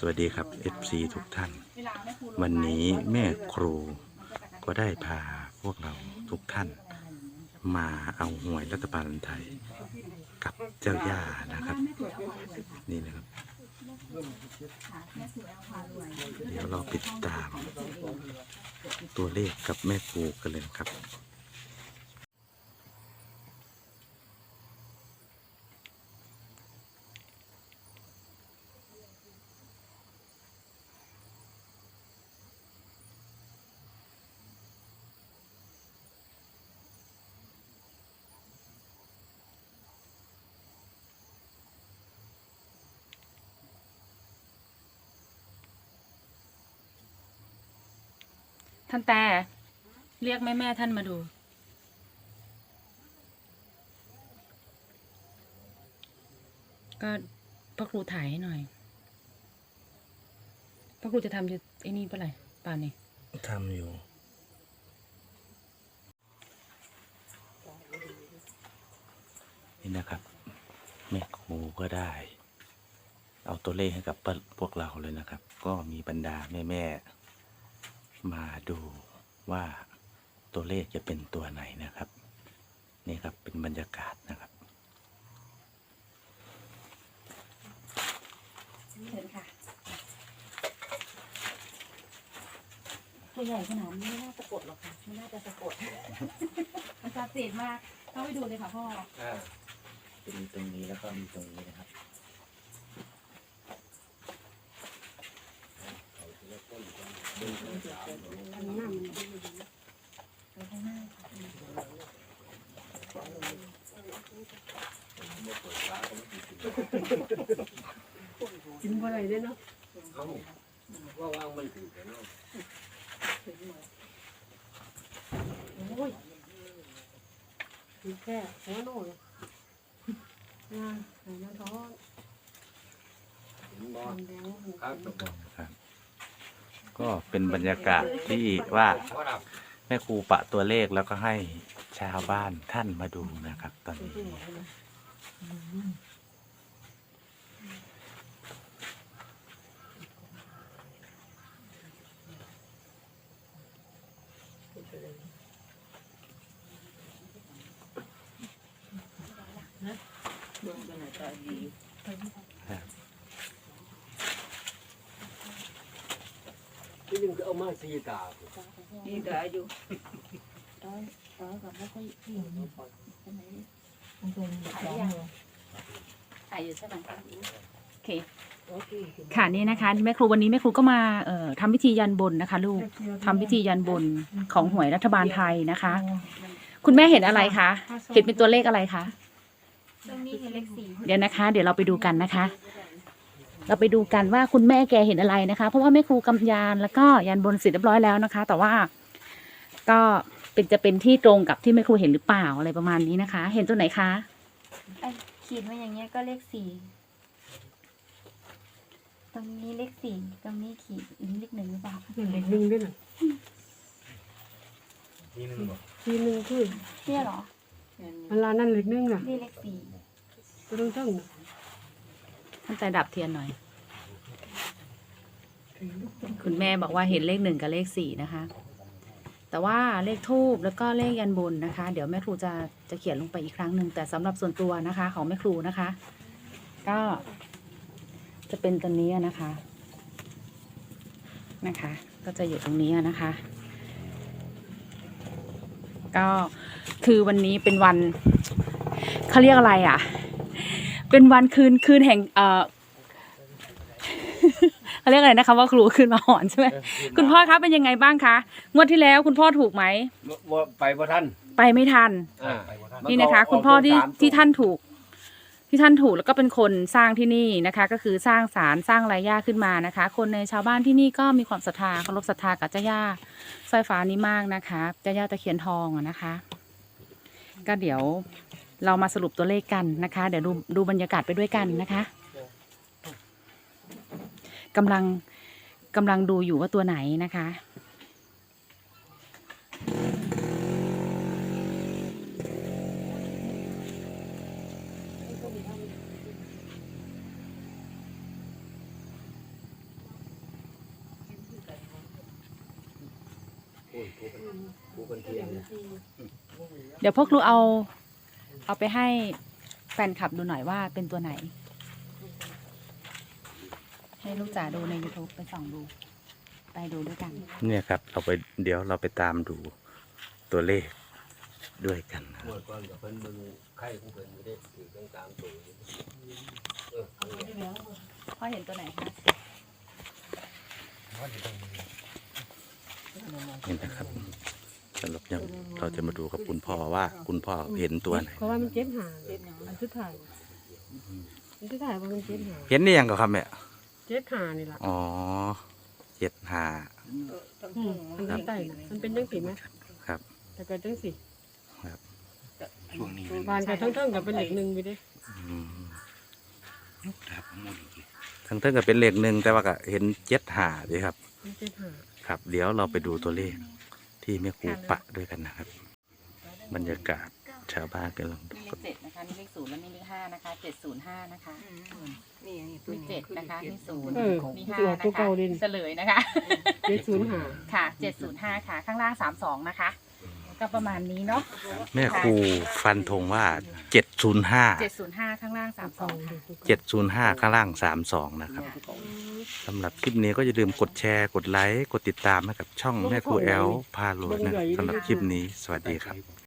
สวัสดีครับ FC ทุกท่าน วันนี้แม่ครูก็ได้พาพวกเราทุกท่าน มาเอาหวยรัฐบาลไทย กับเจ้าย่านะครับ นี่นะครับ เดี๋ยวเราติดตาม ตัวเลขกับแม่ครูกันเลยนะครับ ท่านแต่เรียกแม่แม่ท่านมาดู ก็พ่อครูถ่ายให้หน่อยพ่อครูจะทำจะไอ้นี่เปะไรป่านนี้ทำอยู่ นี่นะครับ แม่ครูก็ได้ เอาตัวเลขให้กับพวกเราเลยนะครับ ก็มีบรรดาแม่ๆมาดูว่าตัวเลขจะเป็นตัวไหนนะครับ นี่ครับเป็นบรรยากาศนะครับเชิญค่ะตัวใหญ่ขนาดนี้ไม่น่าสะกดหรอกค่ะไม่น่าจะสะกดมันศักดิ์สิทธิ์มากเข้าไปดูเลยค่ะพ่อจะมีตรงนี้แล้วก็มีตรงนี้นะครับ กินบ่ได้เด้อเนาะว่าว่างมันถือกันเนาะโอ้ยกินแค่หัวโน่เลยงานใส่น้ำท้อนเห็นบ่มันแดงหูครับตกลงครับ ก็เป็นบรรยากาศที่ว่าแม่ครูปะตัวเลขแล้วก็ให้ชาวบ้านท่านมาดูนะครับ ตอนนี้ที่หนึ่ งก็เอามาสีตานี่เดี๋ยวอายุร้อยร้อยกับไม่ค่อยพี่ใช่ไหมมันเป็นแบบนี้ถ่ายอยู่ใช่ไหมโอเคโอเคค่ะนี่นะคะแม่ครูวันนี้แม่ครูก็มาเอ่อทำพิธียันบนนะคะ ลูกทำพิธียันบนของหวยรัฐบาลไทยนะคะ คุณแม่เห็นอะไรคะเห็นเป็นตัวเลขอะไรคะตรงนี้เห็นเลขสี่เดี๋ยวนะคะ เดี๋ยวเราไปดูกันนะคะ เราไปดูกันว่าคุณแม่แกเห็นอะไรนะคะ เพราะว่าแม่ครูกำยานแล้วก็ยันบนเสร็จเรียบร้อยแล้วนะคะ แต่ว่าก็เป็นจะเป็นที่ตรงกับที่แม่ครูเห็นหรือเปล่าอะไรประมาณนี้นะคะ เห็นตัวไหนคะไอ้ขีดมาอย่างเงี้ยก็เลขสี่ตรงนี้เลขสี่ตรงนี้ขีดอีกเลขหนึ่งหรือเปล่าเป็นเด็กหนึ่งด้วยน่ะทีหนึ่งบ่ทีหนึ่งคือเนี่ยเหรอเวลานั่นเล็กหนึ่งน่ะนี่เลขสี่ตัวตรงทั้งน่ะ ท่านใจดับเทียนหน่อย คุณแม่บอกว่าเห็นเลขหนึ่งกับเลขสี่นะคะ แต่ว่าเลขทูบแล้วก็เลขยันบนนะคะ เดี๋ยวแม่ครูจะจะเขียนลงไปอีกครั้งหนึ่งแต่สำหรับส่วนตัวนะคะ ของแม่ครูนะคะ ก็จะเป็นตัวนี้นะคะนะคะ ก็จะอยู่ตรงนี้นะคะ ก็คือวันนี้เป็นวันเขาเรียกอะไรอะ เป็นวันคืนคืนแห่งเอ่อเขาเรียกอะไรนะคะว่าครูคืนมาหอนใช่ไหมคุณพ่อคะเป็นยังไงบ้างคะงวดที่แล้วคุณพ่อถูกไหมว่าไปบ่ท่านไปไม่ทัน อ่านี่นะคะ คุณพ่อที่ที่ท่านถูก ที่ท่านถูกแล้วก็เป็นคนสร้างที่นี่นะคะ ก็คือสร้างศาลสร้างไรย่าขึ้นมานะคะ คนในชาวบ้านที่นี่ก็มีความศรัทธาเคารพศรัทธากับเจ้าย่าสร้อยฟ้านี้มากนะคะเจ้าย่าตะเคียนทองอะนะคะ ก็เดี๋ยว เรามาสรุปตัวเลขกันนะคะ เดี๋ยวดูดูบรรยากาศไปด้วยกันนะคะกำลังกำลังดูอยู่ว่าตัวไหนนะคะเดี๋ยวพ่อครูเอา เอาไปให้แฟนคลับดูหน่อยว่าเป็นตัวไหน ให้ลูกจ๋าดูใน YouTube ไปส่องดู ไปดูด้วยกัน เนี่ยครับ เราไปเดี๋ยวเราไปตามดูตัวเลขด้วยกันนะคเมื่รับอก่อนกับเพิ่นมึงไข่ของเพิ่นไม่ได้ถือตั้งตามตัวอยู่เออเอาไงพ่อเห็นตัวไหนคะเห็นนะครับ สำหรับยังเราจะมาดูกับคุณพ่อว่าคุณพ่อเห็นตัวไหนเพราะว่ามันเจ็ดหาอันสุดท้ายอันสุดท้ายว่ามันเจ็ดหาเห็นนี่ยังกับครับแม่เจ็ดหานี่ล่ะอ๋อเจ็ดห้าอืมมันเป็นไตน่ะมันเป็นจังสีไหมครับแต่ก็จังสีช่วงนี้บานกับทั้งเทิงกับเป็นเหล็กหนึ่งไปดิทั้งเท่งก็เป็นเลขหนึ่งแต่ว่าก็เห็นเจ็ดห้าดีครับมันเจ็ดหาครับ เดี๋ยวเราไปดูตัวเลข ที่แม่ครูปะด้วยกันนะครับ บรรยากาศชาวบ้านกำลังดูนี่เลขเจ็ดนะคะนี่เลขศูนย์และนี่เลขห้านะคะเจ็ดศูนย์ห้านะคะนี่นี่ตัวนี่นี้เจ็ดนะคะนี่ศูนย์เออนี่มันห้าจะออกนะตัวคะเก่าดินเฉลยนะคะเจ็ดศูนย์หา ค่ะเจ็ดศูนย์ห้าค่ะ ข้างล่างสามสองนะคะ ก็ประมาณนี้เนาะแม่ครูฟันธงว่าเจ็ดศูนย์ห้าเจ็ดศูนย์ห้าข้างล่างสามสองค่ะเจ็ดศูนย์ห้าข้างล่างสามสองนะครับสำหรับคลิปนี้ก็อย่าลืมกดแชร์ กดไลค์ กดติดตามให้กับช่องแม่ครูแอลพารวยนะครับสำหรับคลิปนี้ สวัสดีครับ